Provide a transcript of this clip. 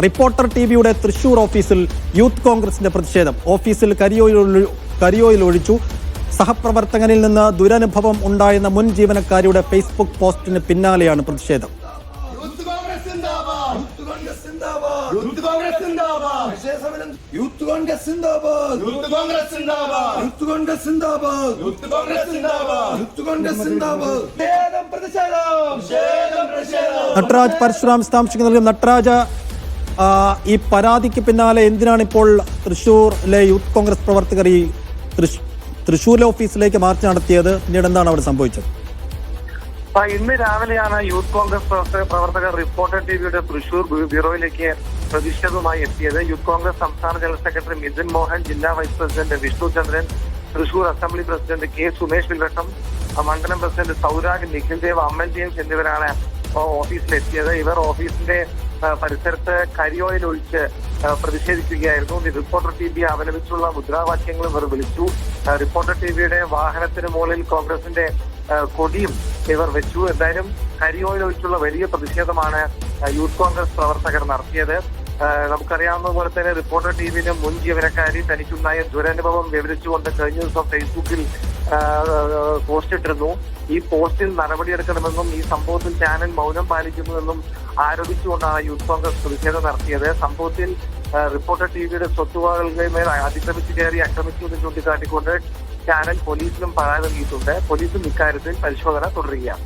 Reporter T വിയുടെ തൃശൂർ ഓഫീസിൽ youth കോൺഗ്രസിന്റെ പ്രതിഷേധം. ഓഫീസിൽ കരിയോയിൽ കരിയോയിൽ ഒഴിച്ചു സഹപ്രവർത്തകനിൽ നിന്ന് ദുരനുഭവം ഉണ്ടായെന്ന മുൻ ജീവനക്കാരിയുടെ ഫേസ്ബുക്ക് പോസ്റ്റിന് പിന്നാലെയാണ് പ്രതിഷേധം. നട്ടരാജ് പരശുരാം വിശദാംശങ്ങൾ നൽകും നട്ടരാജ് ആ, ഈ പരാതിക്ക് പിന്നാലെ എന്തിനാണ് ഇപ്പോൾ തൃശൂരിലെ യൂത്ത് കോൺഗ്രസ് പ്രവർത്തകർ ഈ തൃശ്- തൃശൂരിലെ ഓഫീസിലേക്ക് മാർച്ച് നടത്തിയത്? പിന്നീട് എന്താണ് അവിടെ സംഭവിച്ചത്? ഇന്ന് രാവിലെയാണ് യൂത്ത് കോൺഗ്രസ് പ്രവർത്തക പ്രവർത്തകർ റിപ്പോർട്ടർ ടിവിയുടെ തൃശൂർ ബ്യൂറോയിലേക്ക് പ്രതിഷേധവുമായി എത്തിയത്. യൂത്ത് കോൺഗ്രസ് സംസ്ഥാന ജനറൽ സെക്രട്ടറി മിഥുൻ മോഹൻ ജില്ലാ vice president Vishnu Chandran Thrissur assembly president K Sumesh Vilvattam മണ്ഡലം പ്രസിഡന്റ് സൗരാഗ് നിഖിൽ ദേവ് അമ്മൻ ജെയിംസ് എന്നിവരാണ് ഓഫീസിലെത്തിയത്. ഇവർ ഓഫീസിന്റെ പരിസരത്ത് കരിയോയിൽ ഒഴിച്ച് പ്രതിഷേധിക്കുകയായിരുന്നു. റിപ്പോർട്ടർ ടി വി അവലംബിച്ചുള്ള മുദ്രാവാക്യങ്ങൾ ഇവർ വിളിച്ചു. റിപ്പോർട്ടർ ടി വിയുടെ വാഹനത്തിന് മുകളിൽ കോൺഗ്രസിന്റെ കൊടിയും ഇവർ വെച്ചു. എന്തായാലും കരിയോയിൽ ഒഴിച്ചുള്ള വലിയ പ്രതിഷേധമാണ് യൂത്ത് കോൺഗ്രസ് പ്രവർത്തകർ നടത്തിയത്. നമുക്കറിയാവുന്ന പോലെ തന്നെ റിപ്പോർട്ടർ ടിവിയിലെ മുൻ ജീവനക്കാരി തനിക്കുണ്ടായ ദുരനുഭവം വിവരിച്ചുകൊണ്ട് കഴിഞ്ഞ ദിവസം ഫേസ്ബുക്കിൽ പോസ്റ്റ് ഇട്ടിരുന്നു ഈ പോസ്റ്റിൽ നടപടിയെടുക്കണമെന്നും ഈ സംഭവത്തിൽ ചാനൽ മൗനം പാലിക്കുന്നുവെന്നും ആരോപിച്ചുകൊണ്ടാണ് യൂത്ത് കോൺഗ്രസ് പ്രതിഷേധം നടത്തിയത്. സംഭവത്തിൽ റിപ്പോർട്ടർ റിപ്പോർട്ടർ ടിവിയുടെ സ്വത്തുവകകളുടെ മേൽ അതിക്രമിച്ചു കയറി ആക്രമിച്ചു എന്ന് ചൂണ്ടിക്കാട്ടിക്കൊണ്ട് ചാനൽ പോലീസിലും പരാതി നൽകിയിട്ടുണ്ട്. പോലീസും ഇക്കാര്യത്തിൽ പരിശോധന തുടരുകയാണ്.